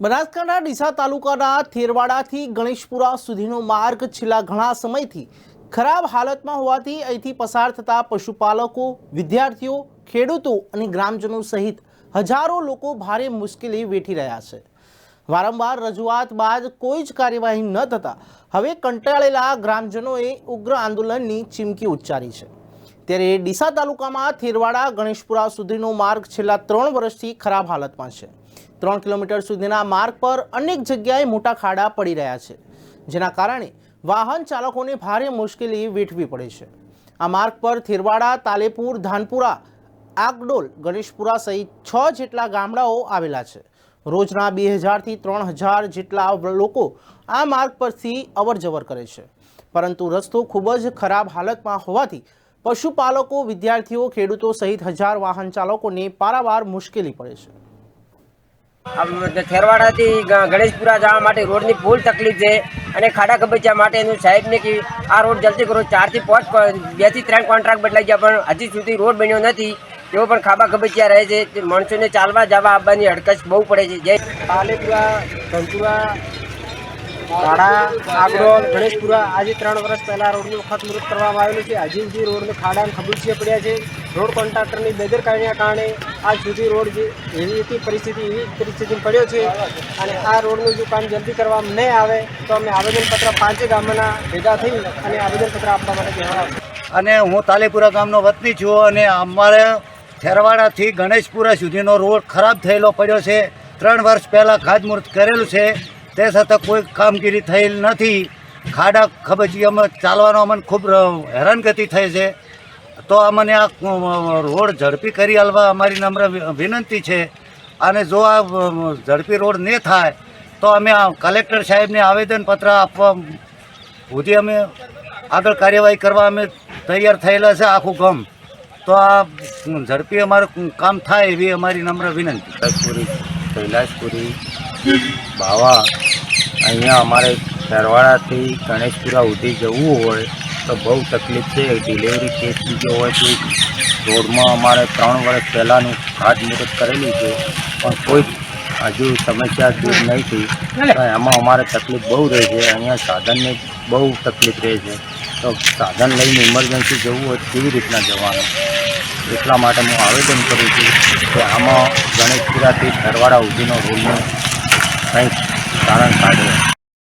બનાસકાંઠા ડીસા તાલુકાના થેરવાડાથી ગણેશપુરા સુધીનો માર્ગ છેલ્લા ઘણા સમયથી ખરાબ હાલતમાં હોવાથી અહીંથી પસાર થતા પશુપાલકો, વિદ્યાર્થીઓ, ખેડૂતો અને ગ્રામજનો સહિત હજારો લોકો ભારે મુશ્કેલી વેઠી રહ્યા છે. વારંવાર રજૂઆત બાદ કોઈ જ કાર્યવાહી ન થતાં હવે કંટાળેલા ગ્રામજનોએ ઉગ્ર આંદોલનની ચીમકી ઉચ્ચારી છે. ત્યારે ડીસા તાલુકામાં થેરવાડા ગણેશપુરા સુધીનો માર્ગ છેલ્લા ત્રણ વર્ષથી ખરાબ હાલતમાં છે. ત્રણ કિલોમીટર સુધીના માર્ગ પર અનેક જગ્યાએ મોટા ખાડા પડી રહ્યા છે, જેના કારણે વાહન ચાલકોને ભારે મુશ્કેલી વેઠવી પડે છે. આ માર્ગ પર થેરવાડા, તાલેપુર, ધાનપુરા, આગડોલ, ગણેશપુરા સહિત છ જેટલા ગામડાઓ આવેલા છે. રોજના બે હજારથી ત્રણ હજાર જેટલા લોકો આ માર્ગ પરથી અવરજવર કરે છે. પરંતુ રસ્તો ખૂબ જ ખરાબ હાલતમાં હોવાથી પશુપાલકો, વિદ્યાર્થીઓ, ખેડૂતો સહિત હજાર વાહન ચાલકોને પારાવાર મુશ્કેલી પડે છે. આ થેરવાડાથી ગણેશપુરા જવા માટે રોડની ફૂલ તકલીફ છે. અને ખાડા કબચા માટેનું સાહેબને કે આ રોડ જલ્દી કરો, ચારથી પાંચ બેથી ત્રણ કોન્ટ્રાક્ટ બદલાઈ ગયા, પણ હજી સુધી રોડ બન્યો નથી. તેઓ પણ ખાબા કબચિયા રહે છે. માણસોને ચાલવા જવા આવવાની હડકશ બહુ પડે છે. જય પાલેપુરા, ધનપુરા વાડા આગડોલ ગણેશપુરા, આજે ત્રણ વર્ષ પહેલાં રોડનું ખતમૃત કરવામાં આવેલું છે. હજી સુધી રોડને ખાડા અને ખબુચિયા પડ્યા છે. રોડ કોન્ટ્રાક્ટરની બેદરકારીના કારણે આજ સુધી રોડ જે એવી હતી પરિસ્થિતિ, એવી પરિસ્થિતિમાં પડ્યો છે અને આ રોડનું જો કામ જલ્દી કરવામાં નહીં આવે, તો અમે આવેદનપત્ર પાંચે ગામના ભેગા થઈ અને આવેદનપત્ર આપવા માટે કહેવાના અને હું તાલીપુરા ગામનો વતની છું અને અમારે ખેરવાડાથી ગણેશપુરા સુધીનો રોડ ખરાબ થયેલો પડ્યો છે. ત્રણ વર્ષ પહેલાં ખાતમુહૂર્ત કરેલું છે. તે છતાં કોઈ કામગીરી થયેલ નથી. ખાડા ખબચિયામાં ચાલવાનો અમને ખૂબ હેરાનગતિ થઈ છે. તો અમને આ રોડ ઝડપી કરી આલવા અમારી નમ્ર વિનંતી છે. અને જો આ ઝડપી રોડ નહીં થાય, તો અમે કલેક્ટર સાહેબને આવેદનપત્ર આપવા સુધી અમે આગળ કાર્યવાહી કરવા અમે તૈયાર થયેલા છે આખું ગમ. તો આ ઝડપી અમારું કામ થાય એવી અમારી નમ્ર વિનંતી. કૈલાસપુરી કૈલાસપુરી, બાવા અહીંયા અમારે સરવાળાથી ગણેશપુરા સુધી જવું હોય તો બહુ તકલીફ છે. ડિલિવરી કેસ બીજો હોય તો રોડમાં અમારે ત્રણ વર્ષ પહેલાંનું ખાતમુહૂર્ત કરેલું છે. પણ કોઈ હજુ સમસ્યા દૂર નહીં થઈ એમાં અમારે તકલીફ બહુ રહે છે. અહીંયા સાધનની બહુ તકલીફ રહે છે. તો સાધન લઈને ઇમરજન્સી જવું હોય કેવી રીતના જવાનું? એટલા માટે હું આવેદન કરું છું કે આમાં ગણેશપુરાથી સરવાળા ઉધીનો રોડનું કંઈક Zarar kaydı.